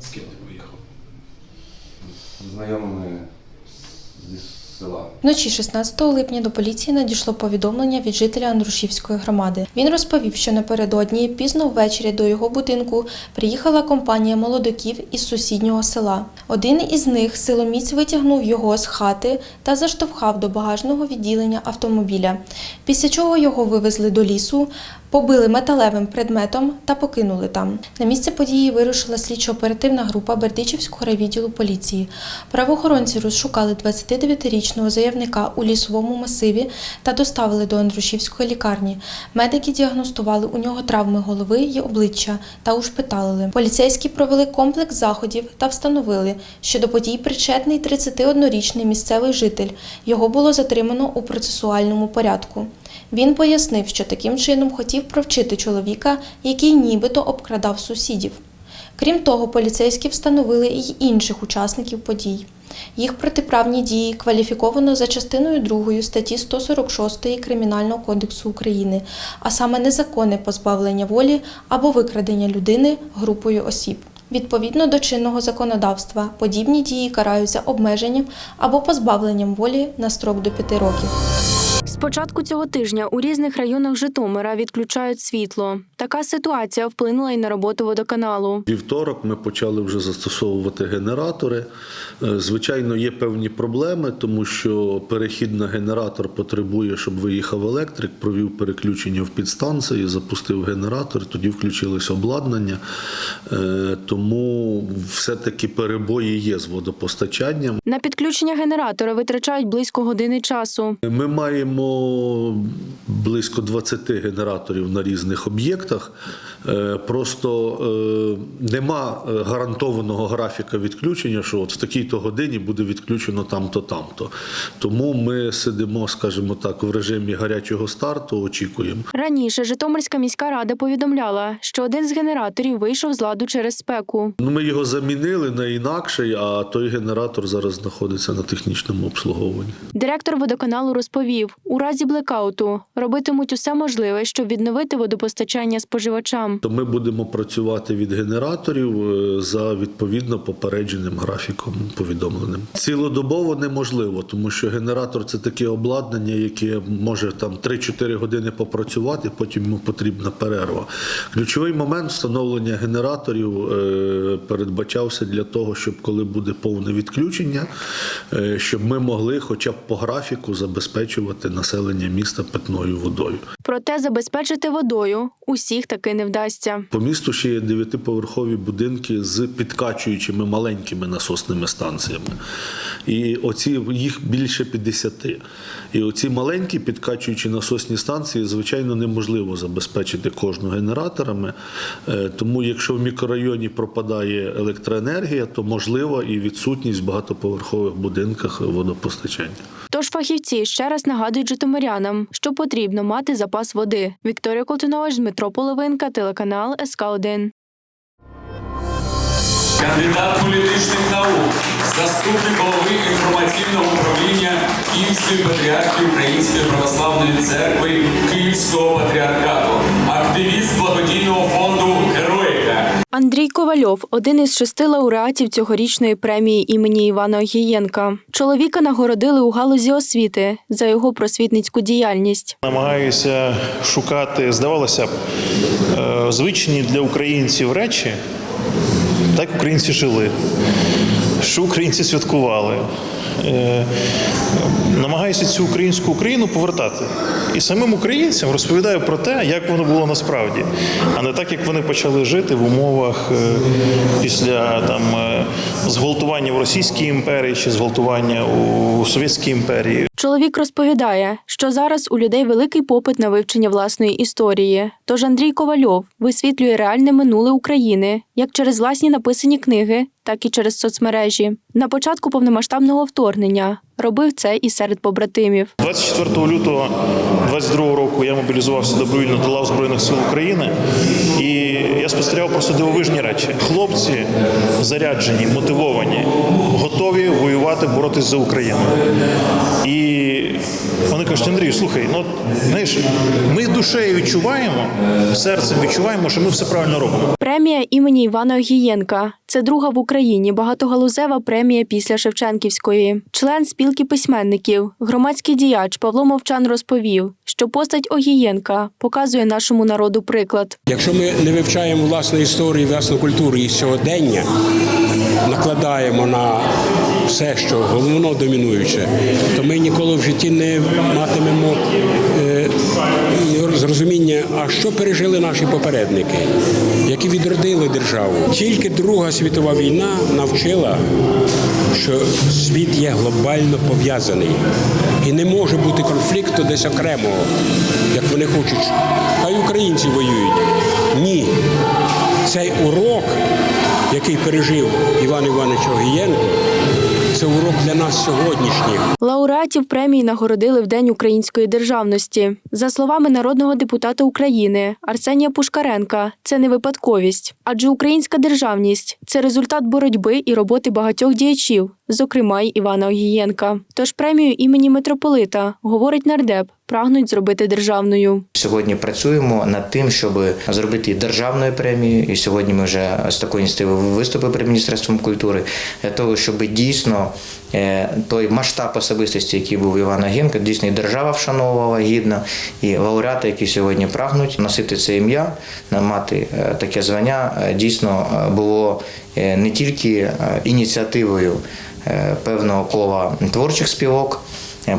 З ким ти поїхав? знайомими зі села. Вночі 16 липня до поліції надійшло повідомлення від жителя Андрушівської громади. Він розповів, що напередодні пізно ввечері до його будинку приїхала компанія молодиків із сусіднього села. Один із них силоміць витягнув його з хати та заштовхав до багажного відділення автомобіля. Після чого його вивезли до лісу, побили металевим предметом та покинули там. На місце події вирушила слідчо-оперативна група Бердичівського райвідділу поліції. Правоохоронці розшукали 29-річного заявника у лісовому масиві та доставили до Андрушівської лікарні. Медики діагностували у нього травми голови й обличчя та ушпиталили. Поліцейські провели комплекс заходів та встановили, що до подій причетний 31-річний місцевий житель. Його було затримано у процесуальному порядку. Він пояснив, що таким чином хотів провчити чоловіка, який нібито обкрадав сусідів. Крім того, поліцейські встановили й інших учасників подій. Їх протиправні дії кваліфіковано за частиною 2 статті 146 Кримінального кодексу України, а саме незаконне позбавлення волі або викрадення людини групою осіб. Відповідно до чинного законодавства, подібні дії караються обмеженням або позбавленням волі на строк до 5 років. З початку цього тижня у різних районах Житомира відключають світло. Така ситуація вплинула й на роботу водоканалу. Вівторок ми почали вже застосовувати генератори. Е, Звичайно, є певні проблеми, тому що перехід на генератор потребує, щоб виїхав електрик, провів переключення в підстанції, запустив генератор, тоді включилось обладнання. Е, Тому все-таки перебої є з водопостачанням. На підключення генератора витрачають близько години часу. Ми маємо близько 20 генераторів на різних об'єктах. Е, Просто е, нема е, гарантованого графіка відключення, що от в такій-то годині буде відключено там-то, там-то. Тому ми сидимо, скажімо так, в режимі гарячого старту, очікуємо. Раніше Житомирська міська рада повідомляла, що один з генераторів вийшов з ладу через спеку. Ну, ми його замінили на інакший, а той генератор зараз знаходиться на технічному обслуговуванні. Директор водоканалу розповів, у разі блекауту робитимуть усе можливе, щоб відновити водопостачання споживачам. То ми будемо працювати від генераторів е, за відповідно попередженим графіком повідомленим. Цілодобово неможливо, тому що генератор це таке обладнання, яке може там 3-4 години попрацювати, потім йому потрібна перерва. Ключовий момент встановлення генераторів е, передбачався для того, щоб коли буде повне відключення, е, щоб ми могли, хоча б по графіку, забезпечувати населення міста питною водою. Проте забезпечити водою усіх таки не вдасться. По місту ще є дев'ятиповерхові будинки з підкачуючими маленькими насосними станціями. І оці їх більше 50. І оці маленькі підкачуючі насосні станції, звичайно, неможливо забезпечити кожну генераторами. Е, Тому, якщо в мікрорайоні пропадає електроенергія, то можлива і відсутність в багатоповерхових будинках водопостачання. Тож фахівці ще раз нагадують житомирянам, що потрібно мати запас води. Вікторія Колтунович, Дмитро Половинка, телеканал СК 1 Кандидат політичних наук, заступник голови інформаційного управління Київської патріархії Української православної церкви Київського патріархату, активіст благодійного фонду. Андрій Ковальов один із шести лауреатів цьогорічної премії імені Івана Огієнка. Чоловіка нагородили у галузі освіти за його просвітницьку діяльність. Намагаюся шукати, здавалося б, е, звичні для українців речі, так українці жили, що українці святкували. Е, Намагаюся цю українську Україну повертати. І самим українцям розповідаю про те, як воно було насправді, а не так, як вони почали жити в умовах е, після там е, зґвалтування в Російській імперії чи зґвалтування у Совєтській імперії. Чоловік розповідає, що зараз у людей великий попит на вивчення власної історії. Тож Андрій Ковальов висвітлює реальне минуле України як через власні написані книги, так і через соцмережі. На початку повномасштабного вторгнення робив це і серед побратимів. 24 лютого 22 року я мобілізувався добровільно до лав Збройних сил України, і я спостерігав просто дивовижні речі. Хлопці заряджені, мотивовані, готові воювати, боротись за Україну. І вони кажуть, Андрій, слухай, ну знаєш, ми душею відчуваємо, серцем відчуваємо, що ми все правильно робимо. Премія імені Івана Огієнка це друга в Україні багатогалузева премія після Шевченківської. Член спілки письменників, громадський діяч Павло Мовчан розповів, що постать Огієнка показує нашому народу приклад. Якщо ми не вивчаємо власну історію, власну культуру і сьогодення, накладаємо на все, що головно домінуюче, то ми ніколи в житті не матимемо зрозуміння, а що пережили наші попередники, які відродили державу. Тільки Друга світова війна навчила, що світ є глобально пов'язаний. І не може бути конфлікту десь окремого, як вони хочуть. Хай українці воюють. Ні. Цей урок, який пережив Іван Іванович Огієнко, це урок для нас сьогоднішніх. Лауреатів премії нагородили в День української державності. За словами народного депутата України Арсенія Пушкаренка, це не випадковість, адже українська державність це результат боротьби і роботи багатьох діячів, зокрема й Івана Огієнка. Тож премію імені митрополита, говорить нардеп, прагнуть зробити державною. Сьогодні працюємо над тим, щоб зробити державною премією. І сьогодні ми вже з такої ініціативи виступили перед міністерством культури для того, щоб дійсно е, той масштаб особистості, який був Івана Генка, дійсно і держава вшановувала гідно, і лауреати, які сьогодні прагнуть носити це ім'я, мати е, таке звання, е, дійсно було не тільки ініціативою певного кола творчих спілок.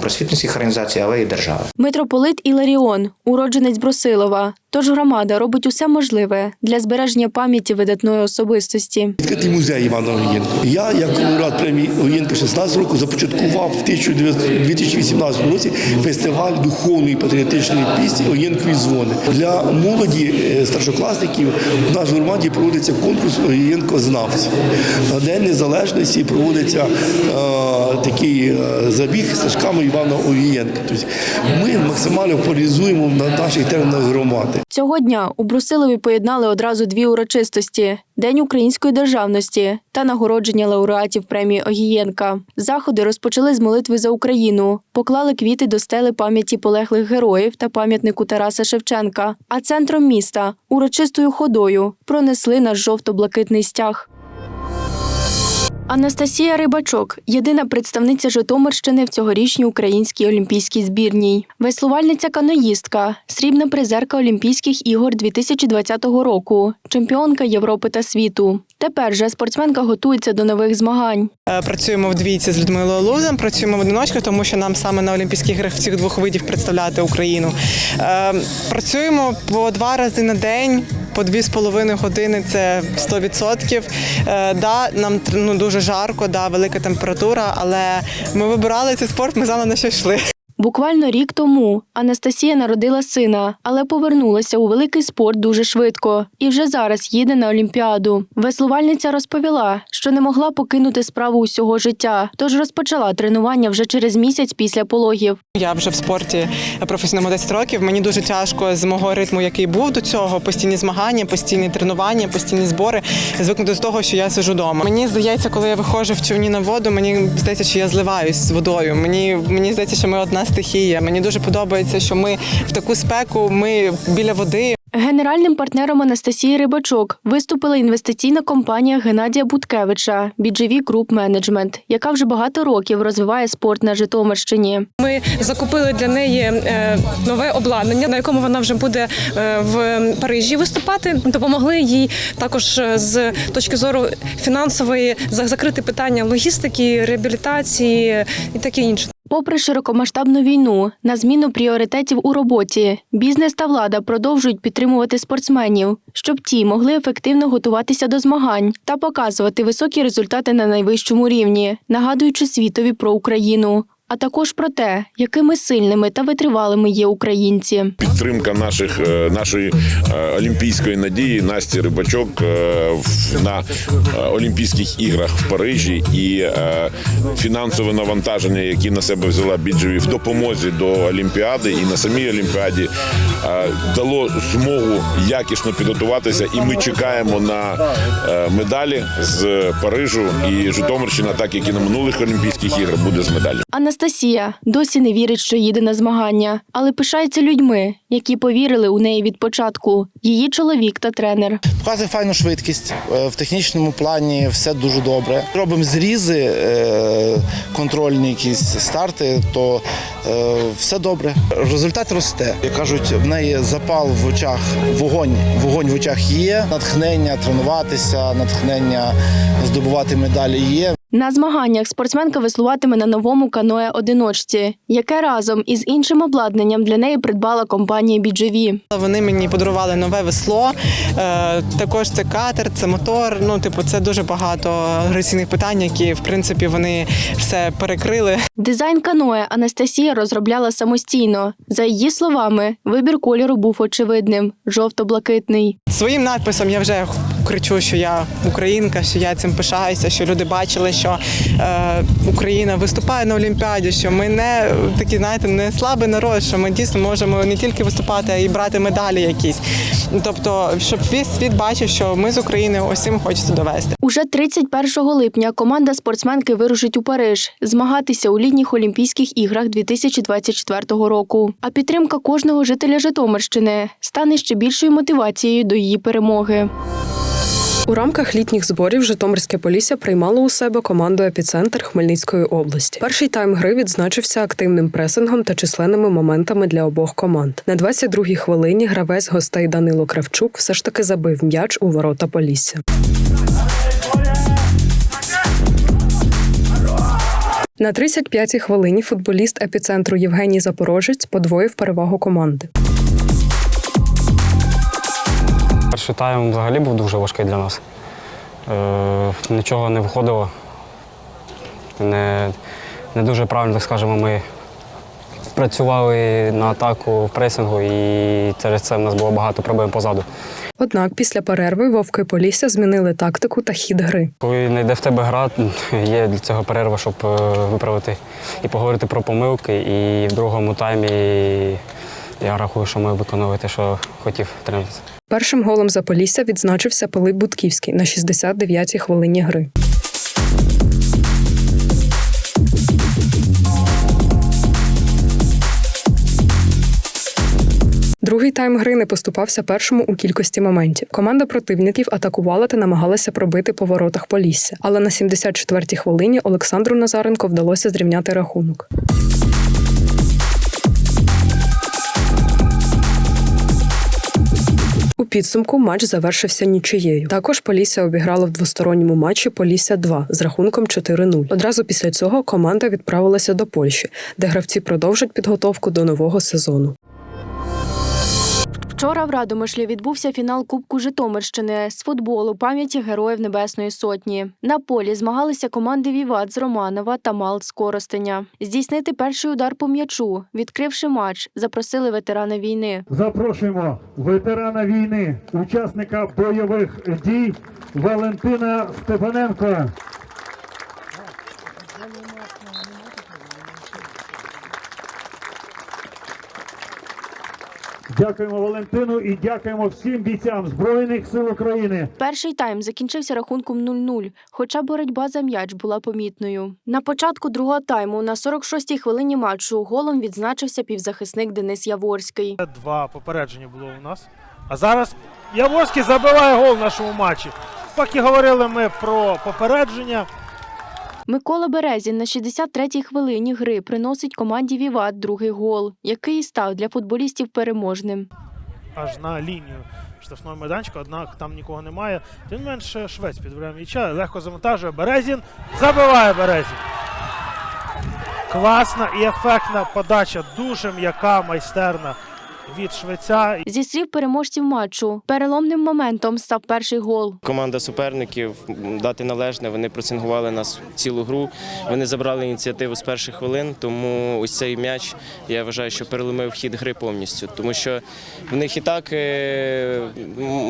Просвітницьких організацій, але й держави. Митрополит Іларіон, уродженець Брусилова. Тож громада робить усе можливе для збереження пам'яті видатної особистості. Відкритий музей Івана Огієнка. Я, як лауреат премії Огієнка 16 року, започаткував в 2018 році фестиваль духовної патріотичної пісні Огієнкові дзвони. Для молоді е, старшокласників в громаді проводиться конкурс Огієнко знавців. На День Незалежності проводиться е, такий е, забіг стежками Івана Огієнка. Тобто ми максимально полізуємо на наших теренах громади. Цього дня у Брусилові поєднали одразу дві урочистості: День української державності та нагородження лауреатів премії Огієнка. Заходи розпочали з молитви за Україну, поклали квіти до стели пам'яті полеглих героїв та пам'ятнику Тараса Шевченка. А центром міста урочистою ходою пронесли наш жовто-блакитний стяг. Анастасія Рибачок єдина представниця Житомирщини в цьогорічній українській олімпійській збірній. Веслувальниця каноїстка, срібна призерка Олімпійських ігор 2020 року, чемпіонка Європи та світу. Тепер же спортсменка готується до нових змагань. Е, Працюємо вдвійці з Людмилою Лузем, працюємо в одиночку, тому що нам саме на Олімпійських іграх всіх двох видів представляти Україну. Е, Працюємо по два рази на день. По дві з половиною години це 100%. Е, да, нам ну, дуже жарко, да, велика температура, але ми вибирали цей спорт, ми знали на що йшли. Буквально рік тому Анастасія народила сина, але повернулася у великий спорт дуже швидко і вже зараз їде на Олімпіаду. Веслувальниця розповіла, що не могла покинути справу усього життя, тож розпочала тренування вже через місяць після пологів. Я вже в спорті професійному 10 років. Мені дуже тяжко з мого ритму, який був до цього. Постійні змагання, постійні тренування, постійні збори. Звикнути до того, що я сижу вдома. Мені здається, коли я виходжу в човні на воду, мені здається, що я зливаюсь з водою. Мені мені здається, що ми одна стихія. Мені дуже подобається, що ми в таку спеку, ми біля води. Генеральним партнером Анастасії Рибачок виступила інвестиційна компанія Геннадія Буткевича BGV Group Management, яка вже багато років розвиває спорт на Житомирщині. Ми закупили для неї е, нове обладнання, на якому вона вже буде е, в Парижі виступати. Допомогли їй також е, з точки зору фінансової закрити питання логістики, реабілітації і таке інше. Попри широкомасштабну війну, на зміну пріоритетів у роботі, бізнес та влада продовжують підтримувати спортсменів, щоб ті могли ефективно готуватися до змагань та показувати високі результати на найвищому рівні, нагадуючи світові про Україну. А також про те, якими сильними та витривалими є українці. Підтримка наших е, нашої е, олімпійської надії Насті Рибачок е, на Олімпійських іграх в Парижі і фінансове навантаження, які на себе взяла Біджеві в допомозі до Олімпіади і на самій Олімпіаді дало змогу якісно підготуватися. І ми чекаємо на медалі з Парижу. І Житомирщина, так як і на минулих Олімпійських іграх, буде з медаллю. Анастасія досі не вірить, що їде на змагання, але пишається людьми, які повірили у неї від початку. Її чоловік та тренер. Показує файну швидкість. Е, В технічному плані все дуже добре. Робимо зрізи, е, контрольні якісь старти, то е, все добре. Результат росте. Як кажуть, в неї запал в очах, вогонь, вогонь в очах є, натхнення тренуватися, натхнення здобувати медалі є. На змаганнях спортсменка веслуватиме на новому каное одиночці, яке разом із іншим обладнанням для неї придбала компанія BGV. Вони мені подарували нове весло. е, Також це катер, це мотор. Ну, типу, це дуже багато агресивних питань, які в принципі вони все перекрили. Дизайн каное Анастасія розробляла самостійно. За її словами, вибір кольору був очевидним жовто-блакитний. Своїм надписом я вже кричу, що я українка, що я цим пишаюся, що люди бачили, що е, Україна виступає на Олімпіаді, що ми не такі, знаєте, не слабий народ, що ми дійсно можемо не тільки виступати, а й брати медалі якісь. Тобто, щоб весь світ бачив, що ми з України цим хочеться довести. Уже 31 липня команда спортсменки вирушить у Париж змагатися у літніх Олімпійських іграх 2024 року. А підтримка кожного жителя Житомирщини стане ще більшою мотивацією до її перемоги. У рамках літніх зборів Житомирське Полісся приймало у себе команду епіцентр Хмельницької області. Перший тайм гри відзначився активним пресингом та численними моментами для обох команд. На 22-й хвилині гравець гостей Данило Кравчук все ж таки забив м'яч у ворота Полісся. На 35-й хвилині футболіст епіцентру Євгеній Запорожець подвоїв перевагу команди. Перший тайм взагалі був дуже важкий для нас. Е, нічого не виходило. Не, не дуже правильно, так скажемо, ми працювали на атаку в пресингу, і через це в нас було багато проблем позаду. Однак після перерви вовки Полісся змінили тактику та хід гри. Коли не йде в тебе гра, є для цього перерва, щоб е, виправити і поговорити про помилки. І в другому таймі я рахую, що ми виконали те, що хотів тренер. Першим голом за Полісся відзначився Пилип Будківський на 69-й хвилині гри. Другий тайм гри не поступався першому у кількості моментів. Команда противників атакувала та намагалася пробити по воротах Полісся. Але на 74-й хвилині Олександру Назаренко вдалося зрівняти рахунок. Підсумку матч завершився нічиєю. Також Полісся обіграла в двосторонньому матчі Полісся 2 з рахунком 4-0. Одразу після цього команда відправилася до Польщі, де гравці продовжать підготовку до нового сезону. Вчора в Радомишлі відбувся фінал Кубку Житомирщини з футболу пам'яті Героїв Небесної Сотні. На полі змагалися команди Віват з Романова та Малт з Коростеня. Здійснити перший удар по м'ячу, відкривши матч, запросили ветерана війни. Запрошуємо ветерана війни, учасника бойових дій Валентина Степаненко. Дякуємо Валентину і дякуємо всім бійцям Збройних сил України. Перший тайм закінчився рахунком 0-0, хоча боротьба за м'яч була помітною. На початку другого тайму на 46-й хвилині матчу голом відзначився півзахисник Денис Яворський. Два попередження було у нас. А зараз Яворський забиває гол в нашому матчі. Поки говорили ми про попередження. Микола Березін на 63-й хвилині гри приносить команді Віват другий гол, який став для футболістів переможним. аж на лінію штрафного майданчика, однак там нікого немає. Тим не менше швець підбирає м'яча, легко завантажує Березін, забиває Березін. Класна і ефектна подача, дуже м'яка, майстерна від швеця. Зі слів переможців матчу, переломним моментом став перший гол. Команда суперників дати належне. Вони пресингували нас цілу гру. Вони забрали ініціативу з перших хвилин. Тому ось цей м'яч я вважаю, що переломив хід гри повністю. Тому що в них і так е,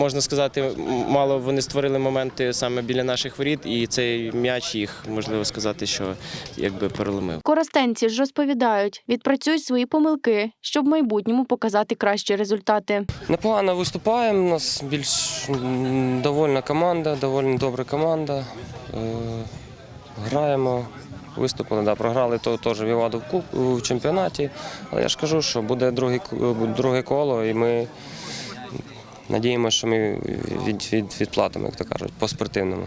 можна сказати, мало вони створили моменти саме біля наших воріт, і цей м'яч їх можливо сказати, що якби переломив. Коростенці ж розповідають, відпрацюють свої помилки, щоб в майбутньому показати кращі результати. Непогано виступаємо. У нас більш довольна команда, доволі добра команда. Е, Граємо виступили, да, програли то теж в, куб, в чемпіонаті. Але я ж кажу, що буде друге, друге коло, і ми надіємося, що ми від, від, відплатимо, як то кажуть, по спортивному.